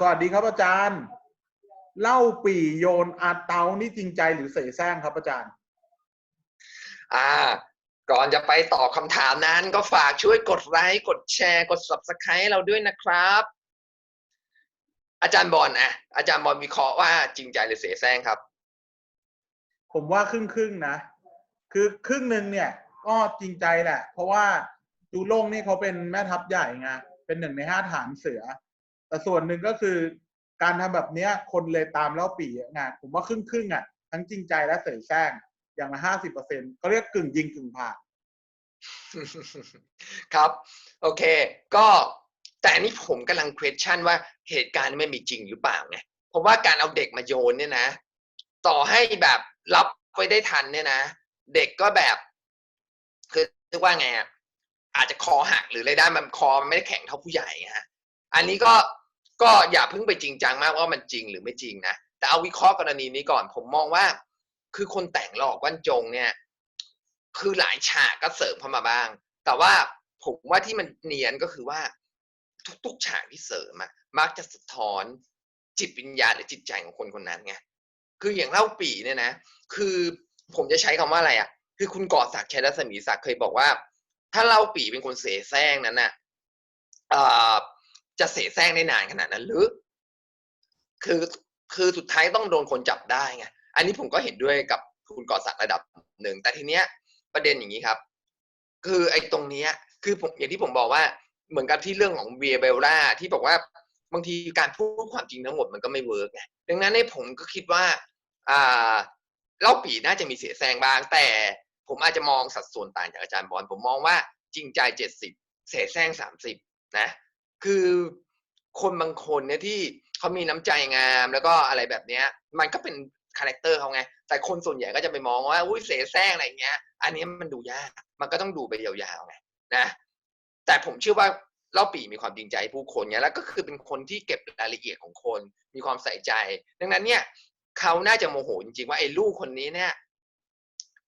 สวัสดีครับอาจารย์ เล่าปี่โยนอาเตานี่จริงใจหรือเสแสร้งครับอาจารย์ อ่า ก่อนจะไปตอบคำถามนั้น ก็ฝากช่วยกดไลค์กดแชร์กด subscribe ให้เราด้วยนะครับ อาจารย์บอลอะ อาจารย์บอลวิเคราะห์ว่าจริงใจหรือเสแสร้งครับ ผมว่าครึ่งครึ่งๆนะ คือครึ่งหนึ่งเนี่ย ก็จริงใจแหละ เพราะว่าจูโล่งนี่เขาเป็นแม่ทัพใหญ่ไงเป็นหนึ่งในห้าฐานเสือ แต่ส่วนหนึ่งก็คือการทำแบบเนี้ย คนเลยตามเล่าปี่เยอะไงผมว่าครึ่งครึ่งอะ ทั้งจริงใจและเสแสร้งอย่างละห้าสิบเปอร์เซ็นเขาเรียกกึ่งยิงกึ่งผ่านครับ โอเค ก็แต่อันนี้ผมกำลัง question ว่าเหตุการณ์ไม่มีจริงหรือเปล่าไงเพราะว่าการเอาเด็กมาโยนเนี่ยนะ ต่อให้แบบรับไว้ได้ทันเนี่ยนะ เด็กก็แบบ คือเรียกว่าไงอะอาจจะคอหักหรืออะไรได้มันคอมันไม่ได้แข็งเท่าผู้ใหญ่ฮะ อันนี้ก็ก็อย่าเพิ่งไปจริงจังมากว่ามันจริงหรือไม่จริงนะ แต่เอาวิเคราะห์กรณีนี้ก่อน ผมมองว่า คือคนแต่งหลอกวันจงเนี่ย คือหลายฉากก็เสริมเข้ามาบ้าง แต่ว่าผมว่าที่มันเนียนก็คือว่า ทุกๆฉากที่เสริมอะมักจะสะท้อนจิตวิญญาณหรือจิตใจของคนคนนั้นไงคืออย่างเล่าปีเนี่ยนะ คือผมจะใช้คำว่าอะไรอะคือคุณก่อศักดิ์ชัยรัศมีศักดิ์เคยบอกว่า ถ้าเล่าปีเป็นคนเสแสร้งนั้นน่ะอ่อ จะเสแสร้งได้นานขนาดนั้นหรือ คือคือสุดท้ายต้องโดนคนจับได้ไงอันนี้ผมก็เห็นด้วยกับคุณก่อศักดิ์ระดับหนึ่งแต่ทีเนี้ย ประเด็นอย่างนี้ครับ คือไอ้ตรงเนี้ย คือผมอย่างที่ผมบอกว่าเหมือนกับที่เรื่องของเวียเบลล่าที่บอกว่าบางทีการพูดความจริงทั้งหมดมันก็ไม่เวิร์กไงดังนั้นในผมก็คิดว่า อ่าเล่าปีน่าจะมีเสียแซงบ้าง แต่ผมอาจจะมองสัดส่วนต่างจากอาจารย์บอลผมมองว่าจริงใจเจ็ดสิบเสียแซงสามสิบนะ คือคนบางคนเนี่ยที่เขามีน้ำใจงามแล้วก็อะไรแบบเนี้ย มันก็เป็นคาแรคเตอร์เขาไง แต่คนส่วนใหญ่ก็จะไปมองว่าอุ้ยเสแสร้งอะไรอย่างเงี้ย อันนี้มันดูยาก มันก็ต้องดูไปยาวๆไงนะ แต่ผมเชื่อว่าเล่าปีมีความจริงใจผู้คนเนี่ยแล้วก็คือเป็นคนที่เก็บรายละเอียดของคน มีความใส่ใจ ดังนั้นเนี่ยเขาน่าจะโมโหจริงๆว่าไอ้ลูกคนนี้เนี่ย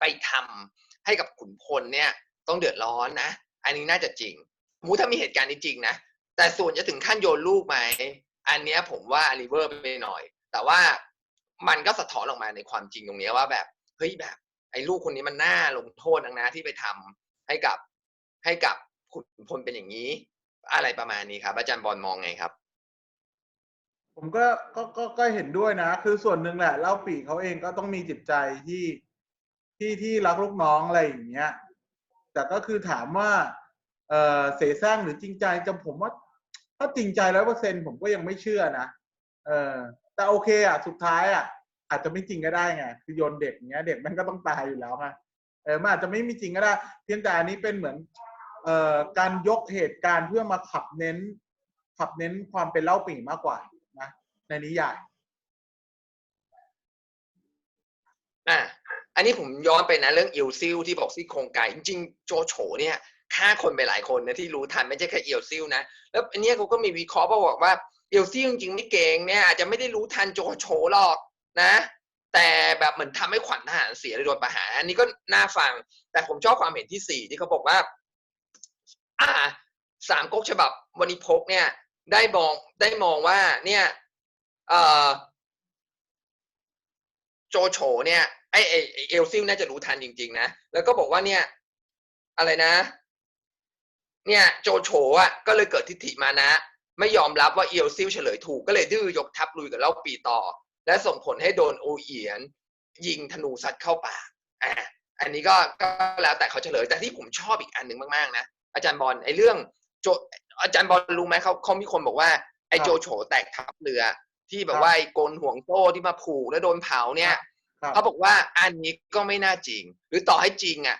ไปทำให้กับขุนพลเนี่ย ต้องเดือดร้อนนะ อันนี้น่าจะจริงมมูถ้ามีเหตุการณ์นี้จริงนะ แต่ส่วนจะถึงขั้นโยนลูกไหม อันเนี้ยผมว่าลิเวอร์ไปหน่อย แต่ว่ามันก็สะท้อนออกมาในความจริงตรงนี้ว่าแบบเฮ้ยแบบ ไอ้ลูกคนนี้มันน่าลงโทษนังนะที่ไปทำให้กับให้กับขุนพลเป็นอย่างนี้ อะไรประมาณนี้ครับ อาจารย์บอลมองไงครับ ผมก็ก็ก็ก็เห็นด้วยนะ คือส่วนหนึ่งแหละเล่าปีเขาเองก็ต้องมีจิตใจที่ที่ที่รักลูกน้องอะไรอย่างเงี้ย แต่ก็คือถามว่า เออเสแสร้งหรือจริงใจจำผมว่า ถ้าจริงใจร้อยเปอร์เซ็นผมก็ยังไม่เชื่อนะเออ แต่โอเคอะ สุดท้ายอะ อาจจะไม่จริงก็ได้ไงคือโยนเด็กเงี้ย เด็กมันก็ต้องตายอยู่แล้วไงเออมันอาจจะไม่มีจริงก็ได้ เพียงแต่อันนี้เป็นเหมือน เอ่อการยกเหตุการณ์เพื่อมาขับเน้น ขับเน้นความเป็นเล่าปี่มากกว่านะในนิยายอะอันนี้ผมย้อนไปนะเรื่องอียวซิลที่บอกซี่โครงไก่จริงๆโจโฉเนี่ย ฆ่าคนไปหลายคนนะที่รู้ทันไม่ใช่แค่เอียวซิลนะแล้วอันนี้เขาก็มีวิเคราะห์บอกว่าเอียวซิลจริงๆไม่เก่งเนี่ยอาจจะไม่ได้รู้ทันโจโฉหรอกนะ แต่แบบเหมือนทำให้ขวัญทหารเสียเลยโดนประหารอันนี้ก็น่าฟัง แต่ผมชอบความเห็นที่สี่ที่เขาบอกว่า อ่าสามก๊กฉบับวันิพกเนี่ย ได้มองได้มองว่าเนี่ย เอ่อโจโฉเนี่ยไอไอเอลซิลน่าจะรู้ทันจริง ๆ นะ แล้วก็บอกว่าเนี่ย อะไรนะ เนี่ยโจโฉอะก็เลยเกิดทิฏฐิมานะ ไม่ยอมรับว่าเอลซิลเฉลยถูกก็เลยดื้อยกทัพลุยกับเล่าปีต่อ และส่งผลให้โดนโอเอียน ยิงธนูซัดเข้าปากอ่าอันนี้ก็ก็แล้วแต่เขาเฉลย แต่ที่ผมชอบอีกอันหนึ่งมากๆนะอาจารย์บอลไอ้เรื่องโจอาจารย์บอลรู้ไหมเขาเขามีคนบอกว่าไอ้ครับโจโฉแตกทัพเรือ ที่แบครับบว่าไอ้กลห่วงโซ่ที่มาผูกแล้วโดนเผาเนี่ยครับเขาบอกว่าอันนี้ก็ไม่น่าจริง หรือต่อให้จริงอะ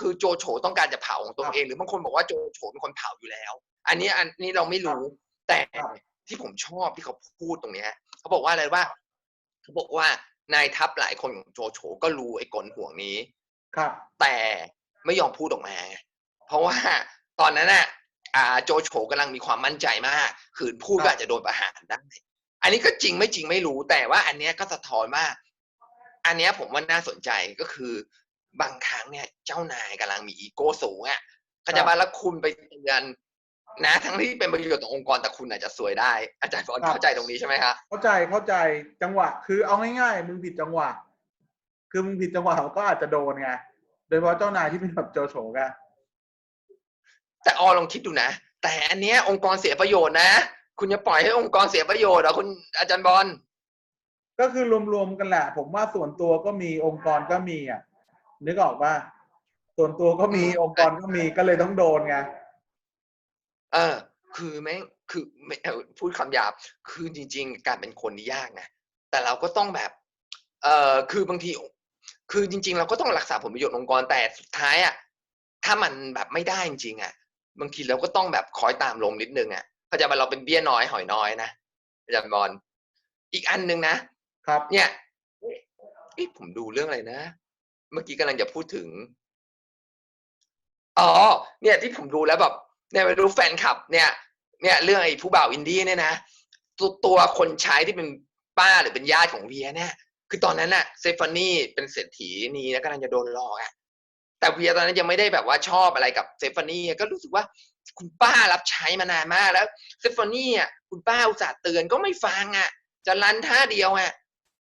คือโจโฉต้องการจะเผาของตัวครับเอง หรือบางคนบอกว่าโจโฉเป็นคนเผาอยู่แล้ว อันนี้อันนี้เราไม่รู้แต่ครับที่ผมชอบที่เขาพูดตรงเนี้ยเขาบอกว่าอะไรว่าเขาบอกว่านายทัพหลายคนของโจโฉก็รู้ไอ้กลห่วงนี้ ครับ แต่ไม่ยอมพูดออกมาไงเพราะว่าตอนนั้นน่ะอ่าโจโฉกำลังมีความมั่นใจมากขืนพูดครับก็อาจจะโดนประหารได้ อันนี้ก็จริงไม่จริงไม่รู้แต่ว่าอันเนี้ยก็สะท้อนว่า อันเนี้ยผมว่าน่าสนใจก็คือ บางครั้งเนี่ยเจ้านายกำลังมีอีโก้สูงอะก็จะมาแล้วคุณไปเตือนนะทั้งที่เป็นประโยชน์ต่อองค์กรแต่คุณอาจจะซวยได้ อาจารย์บอลครับเข้าใจตรงนี้ใช่ไหมครับเข้าใจเข้าใจจังหวะ คือเอาง่ายๆมึงผิดจังหวะ คือมึงผิดจังหวะก็อาจจะโดนไงโดยเฉพาะเจ้านายที่เป็นแบบโจโฉไงแต่ออลองคิดดูนะ แต่อันเนี้ยองค์กรเสียประโยชน์นะ คุณจะปล่อยให้องค์กรเสียประโยชน์เหรอคุณอาจารย์บอลก็คือรวมๆกันแหละ ผมว่าส่วนตัวก็มีองค์กรก็มีอะ นึกออกว่าส่วนตัวก็มีอืมองค์กรก็มีก็เลยต้องโดนไงเออ คือแม่งคือไม่เอาพูดคำหยาบ คือจริง ๆ การเป็นคนนี่ยากนะแต่เราก็ต้องแบบ เอ่อคือบางที คือจริง ๆ เราก็ต้องรักษาผลประโยชน์องค์กรแต่สุดท้ายอะถ้ามันแบบไม่ได้จริงๆอะบางทีเราก็ต้องแบบคอยตามลมนิดนึงอะเข้าใจป่ะเราเป็นเบี้ยน้อยหอยน้อยนะอาจารย์บอลอีกอันหนึ่งนะครับ เนี่ยเอ๊ะผมดูเรื่องอะไรนะ เมื่อกี้กำลังจะพูดถึง อ๋อ เนี่ยที่ผมดูแล้วแบบเนี่ยไปดูแฟนคลับ เนี่ย เนี่ย เรื่องไอ้ผู้บ่าวอินดี้เนี่ยนะตัวตัวคนใช้ที่เป็นป้าหรือเป็นญาติของเวียเนี่ยคือตอนนั้นน่ะเซฟานี่เป็นเศรษฐีนี่แล้วกำลังจะโดนหลอกอะแต่เวียตอนนั้นยังไม่ได้แบบว่าชอบอะไรกับเซฟานี่ก็รู้สึกว่าคุณป้ารับใช้มานานมากแล้วเซฟานี่อะคุณป้าอุตส่าห์เตือนก็ไม่ฟังอะ จะรันท่าเดียวอะ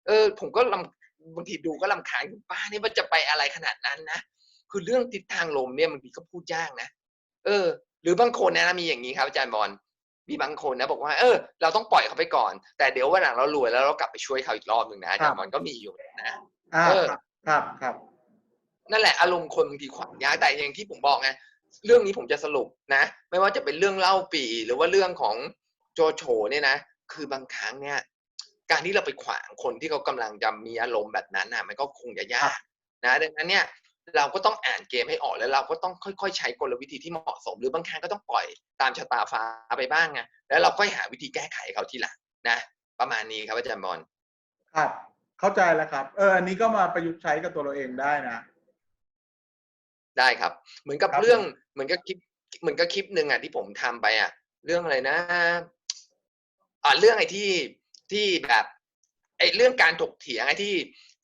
เออ ผมก็ลำ บางทีดูก็ลำคาญคุณป้านี่ว่าจะไปอะไรขนาดนั้นนะคือเรื่องทิศทางลมเนี่ยบางทีก็พูดยากนะเออ หรือบางคนนะมีอย่างนี้ครับอาจารย์บอลมีบางคนนะบอกว่าเออเราต้องปล่อยเขาไปก่อน แต่เดี๋ยววันหลังเรารวยแล้วเรากลับไปช่วยเขาอีกรอบหนึ่งนะอาจารย์บอลก็มีอยู่นะอ่าเออครับครับครับ นั่นแหละอารมณ์คนบางทีขวางยากแต่อย่างที่ผมบอกไงเรื่องนี้ผมจะสรุปนะ ไม่ว่าจะเป็นเรื่องเล่าปีหรือว่าเรื่องของโจโฉเนี่ยนะ คือบางครั้งเนี่ย การที่เราไปขวางคนที่เขากำลังจะมีอารมณ์แบบนั้นน่ะมันก็คงจะยากนะดังนั้นเนี่ยเราก็ต้องอ่านเกมให้ออกแล้วเราก็ต้องค่อยๆ ใช้กลวิธีที่เหมาะสม หรือบางครั้งก็ต้องปล่อยตามชะตาฟ้าไปบ้างไงแล้วเราก็หาวิธีแก้ไขเขาทีหลังนะ ประมาณนี้ครับอาจารย์บอลครับเข้าใจแล้วครับ เอออันนี้ก็มาประยุกต์ใช้กับตัวเราเองได้นะ ได้ครับ เหมือนกับครับเรื่องผมเหมือนกับคลิปเหมือนกับคลิปหนึ่งอะที่ผมทำไปอะ เรื่องอะไรนะ อ่าเรื่องไอ้ที่ ที่แบบไอ้เรื่องการถกเถียงไอ้ที่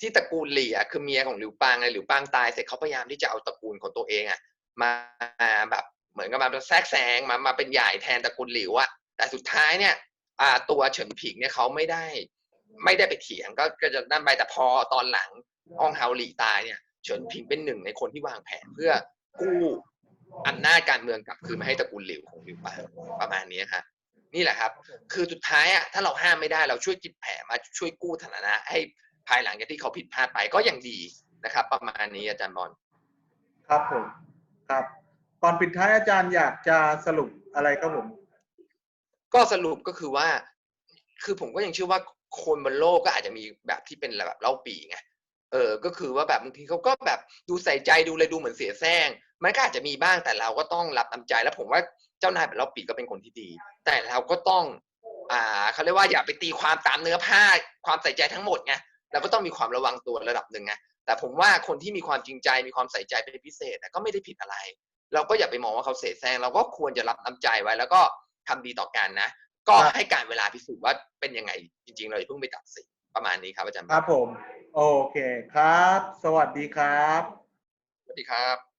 ที่ตระกูลหลี่อะคือเมียของหลิวปางไงหลิวปางตายเสร็จเขาพยายามที่จะเอาตระกูลของตัวเองอะมาแบบเหมือนกับมาแทรกแซงมามาเป็นใหญ่แทนตระกูลหลิวอะแต่สุดท้ายเนี่ยอ่าตัวเฉินผิงเนี่ยเขาไม่ได้ไม่ได้ไปเถียงก็ก็จะนั่นไปแต่พอตอนหลังอองเฮาหลี่ตายเนี่ยเฉินผิงเป็นหนึ่งในคนที่วางแผนเพื่อกู้อำนาจการเมืองกลับคืนมาให้ตระกูลหลิวของหลิวปางประมาณนี้ครับ นี่แหละครับ คือสุดท้ายอะถ้าเราห้ามไม่ได้เราช่วยคิดแผนมาช่วยกู้ฐานะให้ภายหลังจากที่เขาผิดพลาดไปก็ยังดีนะครับ ประมาณนี้อาจารย์บอลครับผมครับก่อนปิดท้ายอาจารย์อยากจะสรุปอะไรครับผม ก็สรุปก็คือว่า คือผมก็ยังเชื่อว่าคนบนโลกก็อาจจะมีแบบที่เป็นแบบเล่าปีไงเออ ก็คือว่าแบบบางทีเขาก็แบบดูใส่ใจดูเลยดูเหมือนเสียแซงมันก็อาจจะมีบ้างแต่เราก็ต้องรับน้ำใจแล้วผมว่าเจ้านายแบบเล่าปีก็เป็นคนที่ดี แต่เราก็ต้องอ่าเขาเรียกว่าอย่าไปตีความตามเนื้อผ้าความใส่ใจทั้งหมดไงเราก็ต้องมีความระวังตัวระดับหนึ่งไงแต่ผมว่าคนที่มีความจริงใจมีความใส่ใจเป็นพิเศษน่ะก็ไม่ได้ผิดอะไร เราก็อย่าไปมองว่าเขาเสแสร้งเราก็ควรจะรับน้ำใจไว้ แล้วก็ทำดีต่อกันนะ ก็ครับให้การเวลาพิสูจน์ว่าเป็นยังไงจริง ๆ เราอย่าเพิ่งไปตัดสินประมาณนี้ครับอาจารย์ครับผม โอเคครับ สวัสดีครับ สวัสดีครับ